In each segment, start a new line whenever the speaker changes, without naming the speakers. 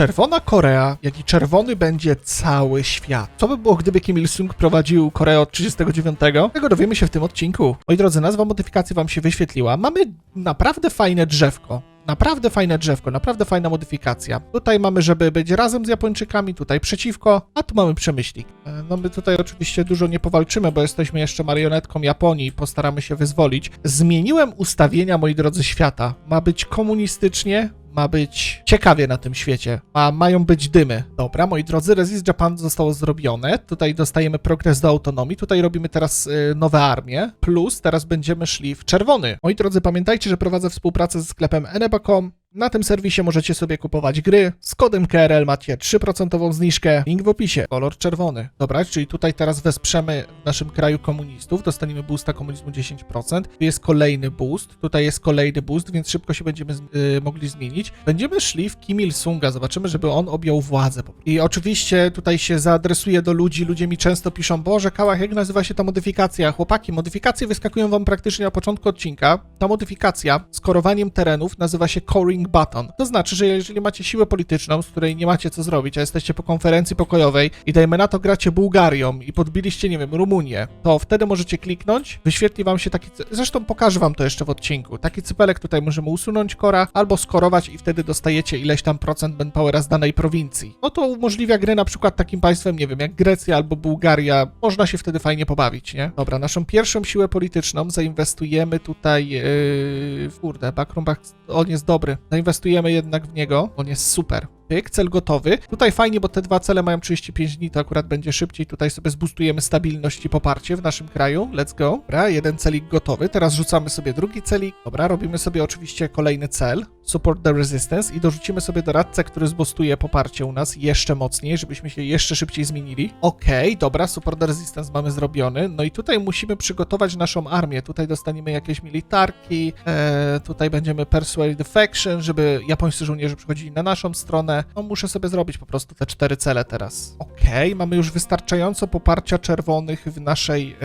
Czerwona Korea, jak i czerwony będzie cały świat. Co by było, gdyby Kim Il-sung prowadził Koreę od 39? Tego dowiemy się w tym odcinku. Moi drodzy, nazwa modyfikacji wam się wyświetliła. Mamy naprawdę fajne drzewko. Naprawdę fajne drzewko, naprawdę fajna modyfikacja. Tutaj mamy, żeby być razem z Japończykami, tutaj przeciwko, a tu mamy przemyślnik. E, No my tutaj oczywiście dużo nie powalczymy, bo jesteśmy jeszcze marionetką Japonii postaramy się wyzwolić. Zmieniłem ustawienia, moi drodzy, świata. Ma być komunistycznie, ma być ciekawie na tym świecie, a mają być dymy. Dobra, moi drodzy, Resist Japan zostało zrobione. Tutaj dostajemy progres do autonomii. Tutaj robimy teraz y, nowe armie. Plus teraz będziemy szli w czerwony. Moi drodzy, pamiętajcie, że prowadzę współpracę ze sklepem eneba.com. Na tym serwisie możecie sobie kupować gry. Z kodem KRL macie 3% zniżkę. Link w opisie. Kolor czerwony. Dobra, czyli tutaj teraz wesprzemy w naszym kraju komunistów. Dostaniemy boosta komunizmu 10%. Tu jest kolejny boost. Tutaj jest kolejny boost, więc szybko się będziemy z- y, mogli zmienić. Będziemy szli w Kim Il-sunga. Zobaczymy, żeby on objął władzę. I oczywiście tutaj się zaadresuje do ludzi. Ludzie mi często piszą, Boże, Kałach, jak nazywa się ta modyfikacja? Chłopaki, modyfikacje wyskakują wam praktycznie na początku odcinka. Ta modyfikacja z korowaniem terenów nazywa się Coring Button. To znaczy, że jeżeli macie siłę polityczną, z której nie macie co zrobić, a jesteście po konferencji pokojowej i dajmy na to gracie Bułgarią i podbiliście, nie wiem, Rumunię, to wtedy możecie kliknąć, wyświetli wam się taki, zresztą pokażę wam to jeszcze w odcinku, taki cypelek tutaj możemy usunąć kora, albo skorować i wtedy dostajecie ileś tam procent manpowera z danej prowincji. No to umożliwia gry na przykład takim państwem, nie wiem, jak Grecja albo Bułgaria, można się wtedy fajnie pobawić, nie? Dobra, naszą pierwszą siłę polityczną zainwestujemy tutaj, yy, kurde, Backroom Back, on jest dobry, zainwestujemy jednak w niego, on jest super. Pyk, cel gotowy. Tutaj fajnie, bo te dwa cele mają 35 dni, to akurat będzie szybciej. Tutaj sobie zbustujemy stabilność i poparcie w naszym kraju. Let's go. Dobra, jeden celik gotowy. Teraz rzucamy sobie drugi celik. Dobra, robimy sobie oczywiście kolejny cel. Support the resistance i dorzucimy sobie doradcę, który zbustuje poparcie u nas jeszcze mocniej, żebyśmy się jeszcze szybciej zmienili. Okej, dobra, support the resistance mamy zrobiony. No i tutaj musimy przygotować naszą armię. Tutaj dostaniemy jakieś militarki, e, tutaj będziemy persuade the faction, żeby japońscy żołnierze przychodzili na naszą stronę. No muszę sobie zrobić po prostu te cztery cele teraz. Okej, mamy już wystarczająco poparcia czerwonych w naszej, e,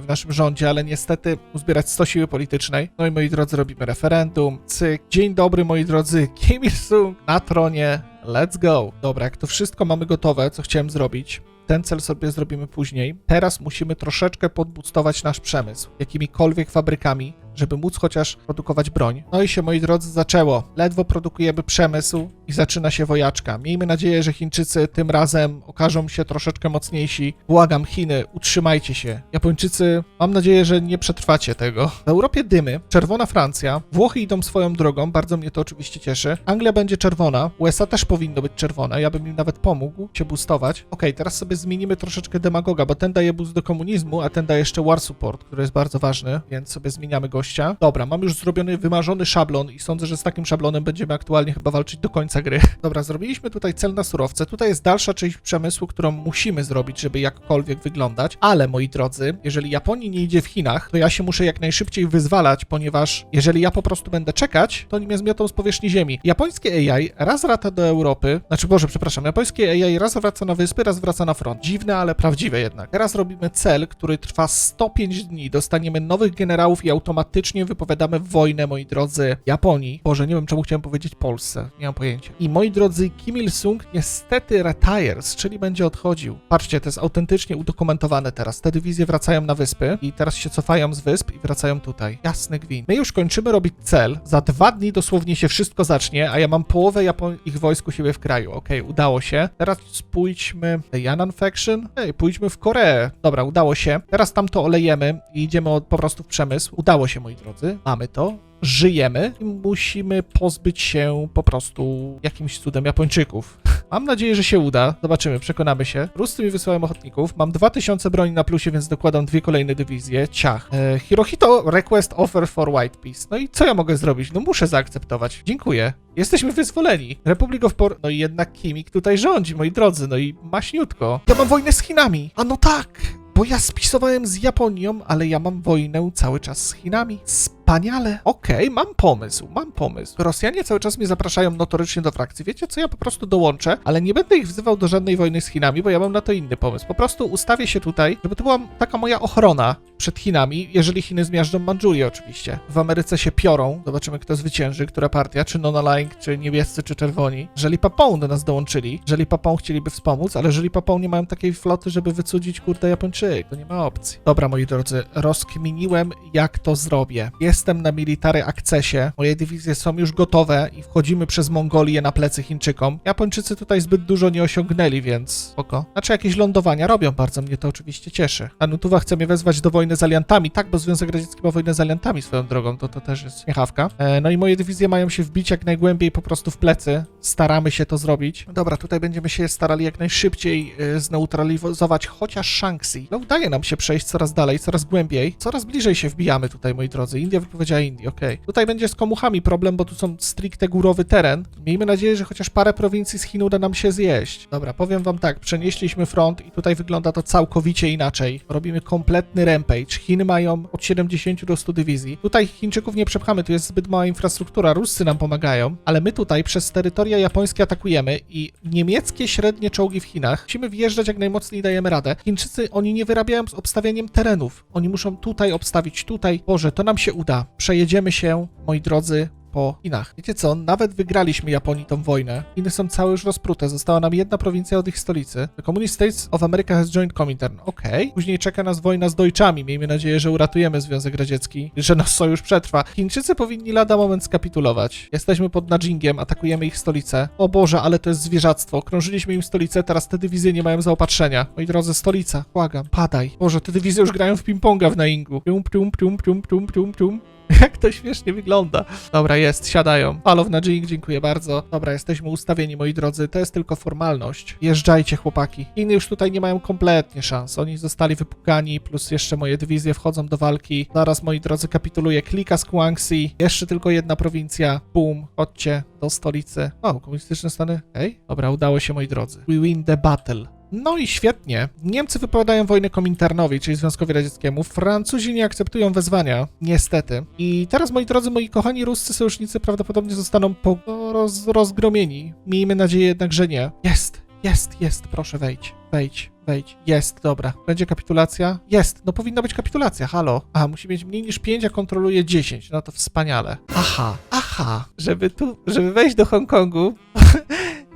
w naszym rządzie, ale niestety uzbierać 100 siły politycznej. No i moi drodzy, robimy referendum. Cyk. Dzień dobry, moi drodzy. Kim Il-sung na tronie. Let's go. Dobra, jak to wszystko mamy gotowe, co chciałem zrobić, ten cel sobie zrobimy później. Teraz musimy troszeczkę podbustować nasz przemysł jakimikolwiek fabrykami, żeby móc chociaż produkować broń. No i się, moi drodzy, zaczęło. Ledwo produkujemy przemysł i zaczyna się wojaczka. Miejmy nadzieję, że Chińczycy tym razem okażą się troszeczkę mocniejsi. Błagam, Chiny, utrzymajcie się. Japończycy, mam nadzieję, że nie przetrwacie tego. W Europie dymy, czerwona Francja, Włochy idą swoją drogą, bardzo mnie to oczywiście cieszy. Anglia będzie czerwona, USA też powinno być czerwone, ja bym im nawet pomógł się boostować. Okej, teraz sobie zmienimy troszeczkę demagoga, bo ten daje boost do komunizmu, a ten daje jeszcze war support, który jest bardzo ważny, więc sobie zmieniamy gościa. Dobra, mam już zrobiony wymarzony szablon i sądzę, że z takim szablonem będziemy aktualnie chyba walczyć do końca gry. Dobra, zrobiliśmy tutaj cel na surowce. Tutaj jest dalsza część przemysłu, którą musimy zrobić, żeby jakkolwiek wyglądać, ale moi drodzy, jeżeli Japonii nie idzie w Chinach, to ja się muszę jak najszybciej wyzwalać, ponieważ jeżeli ja po prostu będę czekać, to oni mnie zmiotą z powierzchni ziemi. Japońskie AI raz wraca do Europy, znaczy Boże, przepraszam, japońskie AI raz wraca na wyspy, raz wraca na front. Dziwne, ale prawdziwe jednak. Teraz robimy cel, który trwa 105 dni. Dostaniemy nowych generałów i automatycznie wypowiadamy wojnę, moi drodzy, Japonii. Boże, nie wiem czemu chciałem powiedzieć Polsce, nie mam pojęcia. I moi drodzy, Kim Il-sung niestety retires, czyli będzie odchodził. Patrzcie, to jest autentycznie udokumentowane teraz. Te dywizje wracają na wyspy i teraz się cofają z wysp i wracają tutaj. Jasny gwint. My już kończymy robić cel. Za dwa dni dosłownie się wszystko zacznie, a ja mam połowę ich wojsk u siebie w kraju. Okej, udało się. Teraz pójdźmy... Yanan Faction? Ej, pójdźmy w Koreę. Dobra, udało się. Teraz tam to olejemy i idziemy od, po prostu w przemysł. Udało się, moi drodzy. Mamy to żyjemy i musimy pozbyć się po prostu jakimś cudem Japończyków. Mam nadzieję, że się uda. Zobaczymy, przekonamy się. Rusty mi wysłałem ochotników. Mam 2000 broni na plusie, więc dokładam dwie kolejne dywizje. Ciach. E, Hirohito request offer for White Peace. No i co ja mogę zrobić? No muszę zaakceptować. Dziękuję. Jesteśmy wyzwoleni. Republic of Por... No i jednak Kimik tutaj rządzi, moi drodzy. No i maśniutko. Ja mam wojnę z Chinami. A no tak! Bo ja spisowałem z Japonią, ale ja mam wojnę cały czas z Chinami. Wspaniale. Okej, mam pomysł, mam pomysł. Rosjanie cały czas mnie zapraszają notorycznie do frakcji. Wiecie co, ja po prostu dołączę, ale nie będę ich wzywał do żadnej wojny z Chinami, bo ja mam na to inny pomysł. Po prostu ustawię się tutaj, żeby to była taka moja ochrona przed Chinami, jeżeli Chiny zmiażdżą Mandżurię oczywiście. W Ameryce się piorą, zobaczymy kto zwycięży, która partia, czy non-aligned, czy niebiescy, czy czerwoni. Jeżeli Papą do nas dołączyli, jeżeli Papą chcieliby wspomóc, ale jeżeli Papą nie mają takiej floty, żeby wycudzić kurde Japończyk, to nie ma opcji. Dobra, moi drodzy, rozkminiłem jak to zrobię. Jestem na military akcesie, moje dywizje są już gotowe i wchodzimy przez Mongolię na plecy Chińczykom. Japończycy tutaj zbyt dużo nie osiągnęli, więc spoko. Znaczy jakieś lądowania robią, bardzo mnie to oczywiście cieszy. Anutuwa chce mnie wezwać do wojny z aliantami, tak, bo Związek Radziecki ma wojnę z aliantami swoją drogą, to to też jest śmiechawka. E, no i moje dywizje mają się wbić jak najgłębiej po prostu w plecy. Staramy się to zrobić. Dobra, tutaj będziemy się starali jak najszybciej e, zneutralizować chociaż Shanxi. No udaje nam się przejść coraz dalej, coraz głębiej. Coraz bliżej się wbijamy tutaj, moi drodzy. India wypowiedziała Indii, okej. Tutaj będzie z komuchami problem, bo tu są stricte górowy teren. Miejmy nadzieję, że chociaż parę prowincji z Chin uda nam się zjeść. Dobra, powiem wam tak, przenieśliśmy front i tutaj wygląda to całkowicie inaczej. Robimy kompletny rampage. Chiny mają od 70 do 100 dywizji. Tutaj Chińczyków nie przepchamy, tu jest zbyt mała infrastruktura, Ruscy nam pomagają, ale my tutaj przez terytoria japońskie atakujemy i niemieckie średnie czołgi w Chinach musimy wjeżdżać jak najmocniej dajemy radę. Chińczycy, oni nie wyrabiają z obstawianiem terenów. Oni muszą tutaj obstawić, tutaj. Boże, to nam się uda. Przejedziemy się, moi drodzy, po Chinach. Wiecie co? Nawet wygraliśmy Japonii tą wojnę. Chiny są całe już rozprute. Została nam jedna prowincja od ich stolicy. The Communist States of America has joined Comintern. Okej. Później czeka nas wojna z Deutschami. Miejmy nadzieję, że uratujemy Związek Radziecki, że nasz sojusz przetrwa. Chińczycy powinni lada moment skapitulować. Jesteśmy pod Najingiem, atakujemy ich stolicę. O Boże, ale to jest zwierzactwo. Krążyliśmy im stolicę, teraz te dywizje nie mają zaopatrzenia. Moi drodzy, stolica, błagam, padaj. Boże, te dywizje już grają w ping-ponga w Naingu. Pium, pium, pium, pium, pium, pium, pium. Jak to śmiesznie wygląda. Dobra, jest, siadają. Palow na Jing, dziękuję bardzo. Dobra, jesteśmy ustawieni, moi drodzy. To jest tylko formalność. Jeżdżajcie, chłopaki. Inni już tutaj nie mają kompletnie szans. Oni zostali wypukani, plus jeszcze moje dywizje wchodzą do walki. Zaraz, moi drodzy, kapituluje klika z Guangxi. Jeszcze tylko jedna prowincja. Boom, chodźcie do stolicy. O, komunistyczne Stany. Ej, dobra, udało się, moi drodzy. We win the battle. No i świetnie. Niemcy wypowiadają wojnę Kominternowi, czyli Związkowi Radzieckiemu. Francuzi nie akceptują wezwania, niestety. I teraz, moi drodzy, moi kochani ruscy sojusznicy prawdopodobnie zostaną po roz, rozgromieni. Miejmy nadzieję jednak, że nie. Jest, jest, jest, proszę wejdź, wejdź. Wejdź. Jest, dobra. Będzie kapitulacja? Jest, no powinna być kapitulacja, halo. A, musi mieć mniej niż 5, a kontroluje 10. No to wspaniale. Aha, aha. Żeby tu, żeby wejść do Hongkongu,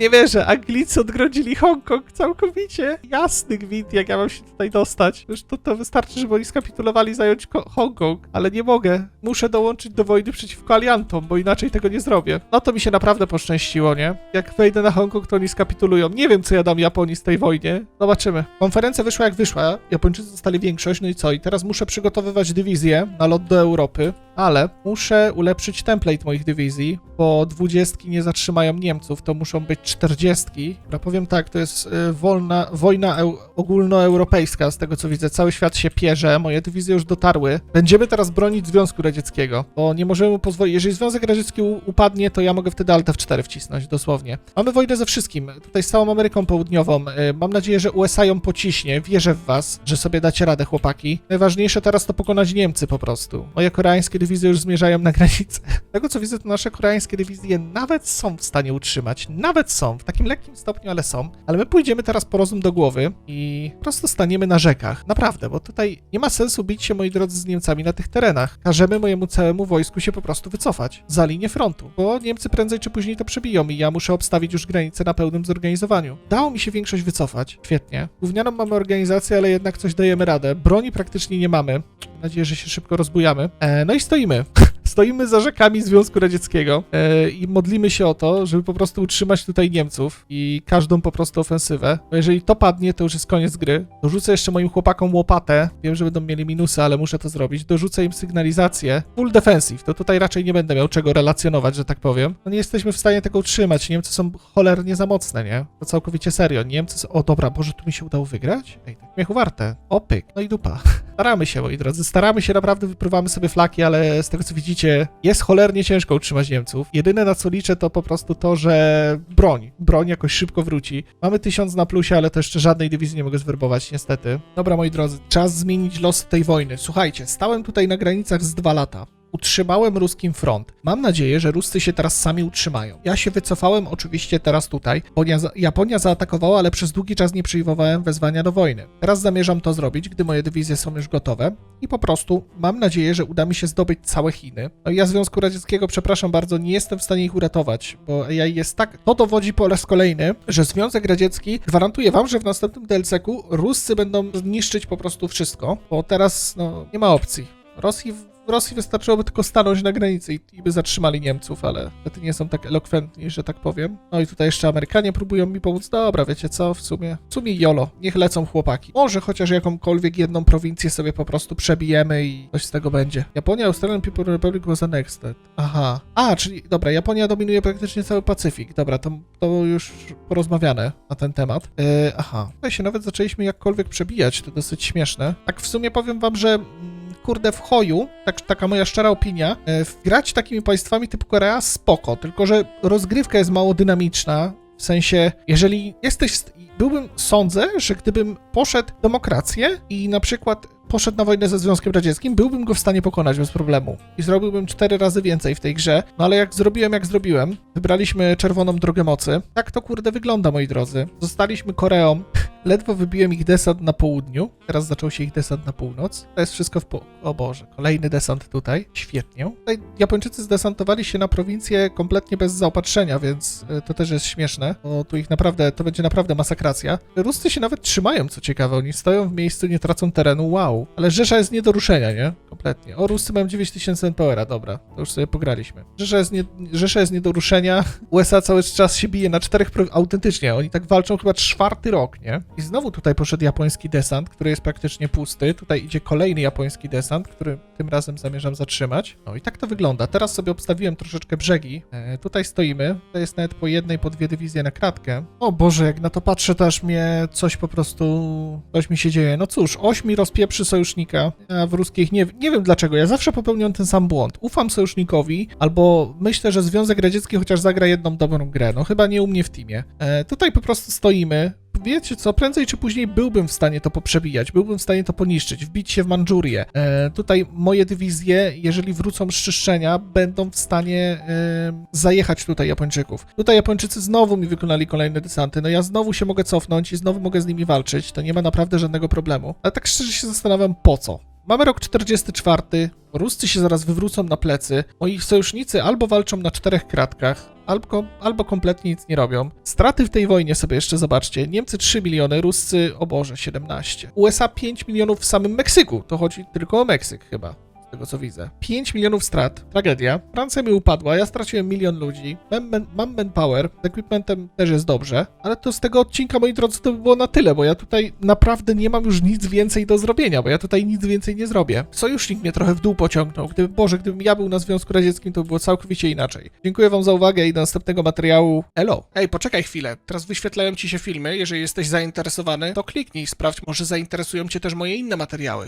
Nie wierzę, Anglicy odgrodzili Hongkong całkowicie. Jasny gwint, jak ja mam się tutaj dostać. Już to, to wystarczy, żeby oni skapitulowali zająć Ko- Hongkong, ale nie mogę. Muszę dołączyć do wojny przeciwko aliantom, bo inaczej tego nie zrobię. No to mi się naprawdę poszczęściło, nie? Jak wejdę na Hongkong, to oni skapitulują. Nie wiem, co ja dam Japonii z tej wojnie. Zobaczymy. Konferencja wyszła jak wyszła. Japończycy dostali większość, no i co? I teraz muszę przygotowywać dywizję na lot do Europy, ale muszę ulepszyć template moich dywizji, bo dwudziestki nie zatrzymają Niemców, to muszą być czterdziestki. Ja powiem tak, to jest y, wolna, wojna eu, ogólnoeuropejska, z tego co widzę. Cały świat się pierze, moje dywizje już dotarły. Będziemy teraz bronić Związku Radzieckiego, bo nie możemy mu pozwolić. Jeżeli Związek Radziecki upadnie, to ja mogę wtedy Alt F4 wcisnąć, dosłownie. Mamy wojnę ze wszystkim, tutaj z całą Ameryką Południową. Y, Mam nadzieję, że USA ją pociśnie. Wierzę w was, że sobie dacie radę, chłopaki. Najważniejsze teraz to pokonać Niemcy po prostu. Moje koreańskie dywizje już zmierzają na granicę. Z tego co widzę, to nasze koreańskie dywizje nawet są w stanie utrzymać. Nawet są, w takim lekkim stopniu, ale są. Ale my pójdziemy teraz po rozum do głowy i po prostu staniemy na rzekach. Naprawdę, bo tutaj nie ma sensu bić się, moi drodzy, z Niemcami na tych terenach. Każemy mojemu całemu wojsku się po prostu wycofać za linię frontu, bo Niemcy prędzej czy później to przebiją i ja muszę obstawić już granicę na pełnym zorganizowaniu. Dało mi się większość wycofać. Świetnie. Gównianą mamy organizację, ale jednak coś dajemy radę. Broni praktycznie nie mamy. Mam nadzieję, że się szybko rozbujamy. E, no i stoimy. Stoimy za rzekami Związku Radzieckiego e, i modlimy się o to, żeby po prostu utrzymać tutaj Niemców i każdą po prostu ofensywę. Bo jeżeli to padnie, to już jest koniec gry. Dorzucę jeszcze moim chłopakom łopatę. Wiem, że będą mieli minusy, ale muszę to zrobić. Dorzucę im sygnalizację. Full defensive. To tutaj raczej nie będę miał czego relacjonować, że tak powiem. No nie jesteśmy w stanie tego utrzymać. Niemcy są cholernie za mocne, nie? To całkowicie serio. Niemcy są... O dobra, Boże, tu mi się udało wygrać? Ej, tak śmiechu warte. Opyk. No i dupa. Staramy się, moi drodzy, staramy się, naprawdę wypływamy sobie flaki, ale z tego co widzicie, jest cholernie ciężko utrzymać Niemców. Jedyne na co liczę to po prostu to, że broń, broń jakoś szybko wróci. Mamy tysiąc na plusie, ale to jeszcze żadnej dywizji nie mogę zwerbować, niestety. Dobra, moi drodzy, czas zmienić los tej wojny. Słuchajcie, stałem tutaj na granicach z dwa lata. Utrzymałem ruskim front. Mam nadzieję, że Ruscy się teraz sami utrzymają. Ja się wycofałem oczywiście teraz tutaj. Japonia, za- Japonia zaatakowała, ale przez długi czas nie przyjmowałem wezwania do wojny. Teraz zamierzam to zrobić, gdy moje dywizje są już gotowe i po prostu mam nadzieję, że uda mi się zdobyć całe Chiny. No ja Związku Radzieckiego, przepraszam bardzo, nie jestem w stanie ich uratować, bo AI jest tak... To dowodzi po raz kolejny, że Związek Radziecki gwarantuje wam, że w następnym DLC-ku Ruscy będą niszczyć po prostu wszystko, bo teraz no, nie ma opcji. Rosji, Rosji wystarczyłoby tylko stanąć na granicy i, i by zatrzymali Niemców, ale te nie są tak elokwentni, że tak powiem. No i tutaj jeszcze Amerykanie próbują mi pomóc. Dobra, wiecie co, w sumie, w sumie jolo, niech lecą chłopaki. Może chociaż jakąkolwiek jedną prowincję sobie po prostu przebijemy i coś z tego będzie. Japonia, Australian People Republic was annexed. Aha. A, czyli, dobra, Japonia dominuje praktycznie cały Pacyfik. Dobra, to, to już porozmawiane na ten temat. E, aha. Tutaj się nawet zaczęliśmy jakkolwiek przebijać, to dosyć śmieszne. Tak w sumie powiem wam, że kurde, w hoju, tak, taka moja szczera opinia, e, grać takimi państwami typu Korea spoko, tylko że rozgrywka jest mało dynamiczna, w sensie, jeżeli jesteś, st- byłbym, sądzę, że gdybym poszedł demokrację i na przykład poszedł na wojnę ze Związkiem Radzieckim, byłbym go w stanie pokonać bez problemu. I zrobiłbym cztery razy więcej w tej grze. No ale jak zrobiłem, jak zrobiłem, wybraliśmy czerwoną drogę mocy. Tak to kurde wygląda, moi drodzy. Zostaliśmy Koreą. Ledwo wybiłem ich desant na południu. Teraz zaczął się ich desant na północ. To jest wszystko w po... O Boże, kolejny desant tutaj. Świetnie. Tutaj Japończycy zdesantowali się na prowincję kompletnie bez zaopatrzenia, więc e, to też jest śmieszne, bo tu ich naprawdę, to będzie naprawdę masakracja. Ruscy się nawet trzymają, co ciekawe. Oni stoją w miejscu, nie tracą terenu, wow. Ale Rzesza jest nie do ruszenia, nie? Kompletnie. O, Ruscy mają 9000 NPR-a, dobra. To już sobie pograliśmy. Rzesza jest nie, Rzesza jest nie do ruszenia. USA cały czas się bije na czterech... Autentycznie, oni tak walczą chyba czwarty rok, nie? I znowu tutaj poszedł japoński desant, który jest praktycznie pusty. Tutaj idzie kolejny japoński desant, który tym razem zamierzam zatrzymać. No i tak to wygląda. Teraz sobie obstawiłem troszeczkę brzegi. E, tutaj stoimy. To jest nawet po jednej, po dwie dywizje na kratkę. O Boże, jak na to patrzę, to aż mnie coś po prostu... Coś mi się dzieje. No cóż, ośmi rozpieprzy sojusznika. A w ruskich nie, nie wiem dlaczego. Ja zawsze popełniam ten sam błąd. Ufam sojusznikowi, albo myślę, że Związek Radziecki chociaż zagra jedną dobrą grę. No chyba nie u mnie w teamie. E, tutaj po prostu stoimy. Wiecie co, prędzej czy później byłbym w stanie to poprzebijać, byłbym w stanie to poniszczyć, wbić się w Mandżurię. E, tutaj moje dywizje, jeżeli wrócą z czyszczenia, będą w stanie e, zajechać tutaj Japończyków. Tutaj Japończycy znowu mi wykonali kolejne desanty, no ja znowu się mogę cofnąć i znowu mogę z nimi walczyć, to nie ma naprawdę żadnego problemu. Ale tak szczerze się zastanawiam, po co? Mamy rok 44, Ruscy się zaraz wywrócą na plecy, moi sojusznicy albo walczą na czterech kratkach, albo, albo kompletnie nic nie robią. Straty w tej wojnie sobie jeszcze zobaczcie. Niemcy 3 miliony, Ruscy, o Boże, 17. USA 5 milionów w samym Meksyku, to chodzi tylko o Meksyk chyba. Tego co widzę. 5 milionów strat, tragedia. Francja mi upadła, ja straciłem milion ludzi. Mam manpower, z equipmentem też jest dobrze, ale to z tego odcinka, moi drodzy, to by było na tyle, bo ja tutaj naprawdę nie mam już nic więcej do zrobienia, bo ja tutaj nic więcej nie zrobię. Sojusznik mnie trochę w dół pociągnął. Gdyby, Boże, gdybym ja był na Związku Radzieckim, to by było całkowicie inaczej. Dziękuję wam za uwagę i do następnego materiału. Elo. Ej, poczekaj chwilę. Teraz wyświetlają ci się filmy. Jeżeli jesteś zainteresowany, to kliknij, sprawdź, może zainteresują cię też moje inne materiały.